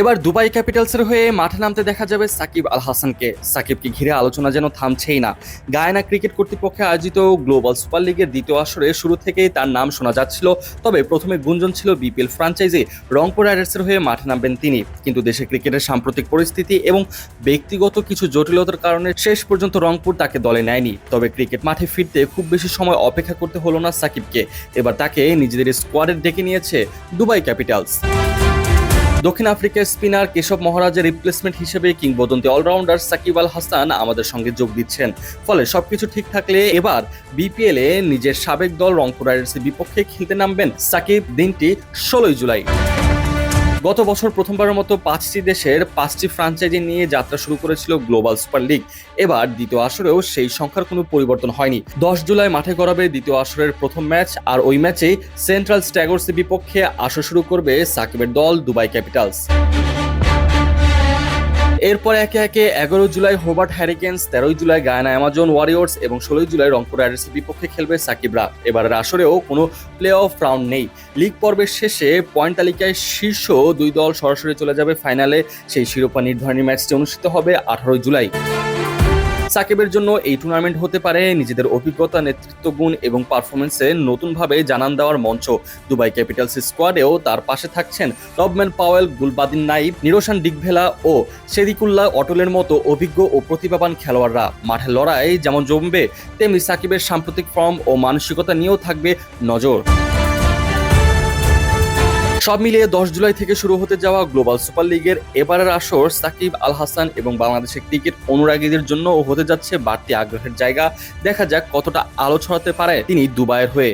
এবার দুবাই ক্যাপিটালসের হয়ে মাঠে নামতে দেখা যাবে সাকিব আল হাসানকে সাকিবকে ঘিরে আলোচনা যেন থামছেই না। গায়না ক্রিকেট কর্তৃপক্ষে আয়োজিত গ্লোবাল সুপার লিগের দ্বিতীয় আসরে শুরু থেকেই তার নাম শোনা যাচ্ছিল। তবে প্রথমে গুঞ্জন ছিল বিপিএল ফ্রাঞ্চাইজি রংপুর রাইডার্সের হয়ে মাঠে নামবেন তিনি। কিন্তু দেশে ক্রিকেটের সাম্প্রতিক পরিস্থিতি এবং ব্যক্তিগত কিছু জটিলতার কারণে শেষ পর্যন্ত রংপুর তাকে দলে নেয়নি। তবে ক্রিকেট মাঠে ফিরতে খুব বেশি সময় অপেক্ষা করতে হলো না সাকিবকে। এবার তাকে নিজেদের স্কোয়াডে ডেকে নিয়েছে দুবাই ক্যাপিটালস। দক্ষিণ আফ্রিকার স্পিনার কেশব মহারাজের রিপ্লেসমেন্ট হিসেবে কিংবদন্তি অলরাউন্ডার সাকিব আল হাসান আমাদের সঙ্গে যোগ দিচ্ছেন। ফলে সবকিছু ঠিক থাকলে এবার বিপিএল এ নিজের সাবেক দল রংপুর রাইডার্সের বিপক্ষে খেলতে নামবেন সাকিব। দিনটি ষোলোই জুলাই। গত বছর প্রথমবারের মতো পাঁচটি দেশের পাঁচটি ফ্রাঞ্চাইজি নিয়ে যাত্রা শুরু করেছিল গ্লোবাল সুপার লিগ এবার দ্বিতীয় আসরেও সেই সংখ্যার কোনো পরিবর্তন হয়নি। দশ জুলাই মাঠে গড়াবে দ্বিতীয় আসরের প্রথম ম্যাচ, আর ওই ম্যাচেই সেন্ট্রাল স্ট্যাগর্সের বিপক্ষে আসর শুরু করবে সাকিবের দল দুবাই ক্যাপিটালস এরপর একে একে এগারো জুলাই হোবার্ট হ্যারিকেন্স, তেরোই জুলাই গায়ানা অ্যামাজন ওয়ারিয়র্স এবং ষোলোই জুলাই রংপুর রাইডার্সের বিপক্ষে খেলবে সাকিবরা এবারের আসরেও কোনো প্লে অফ রাউন্ড নেই। লিগ পর্বের শেষে পয়েন্ট তালিকায় শীর্ষ দুই দল সরাসরি চলে যাবে ফাইনালে। সেই শিরোপা নির্ধারণী ম্যাচটি অনুষ্ঠিত হবে আঠারোই জুলাই। সাকিবের জন্য এই টুর্নামেন্ট হতে পারে নিজেদের অভিজ্ঞতা, নেতৃত্ব, গুণ এবং পারফরমেন্সে নতুনভাবে জানান দেওয়ার মঞ্চ। দুবাই ক্যাপিটালস স্কোয়াডেও তার পাশে থাকছেন রবম্যান পাওয়েল, গুলবাদিন নাইব নিরোশান ডিগভেলা ও শেদিকুল্লাহ অটলের মতো অভিজ্ঞ ও প্রতিভাবান খেলোয়াড়রা। মাঠের লড়াই যেমন জমবে, তেমনি সাকিবের সাম্প্রতিক ফর্ম ও মানসিকতা নিয়েও থাকবে নজর। সব মিলিয়ে দশ জুলাই থেকে শুরু হতে যাওয়া গ্লোবাল সুপার লিগের এবারের আসর সাকিব আল হাসান এবং বাংলাদেশের ক্রিকেট অনুরাগীদের জন্য হতে যাচ্ছে বাড়তি আগ্রহের জায়গা। দেখা যাক কতটা আলো ছড়াতে পারে তিনি দুবাইয়ের হয়ে।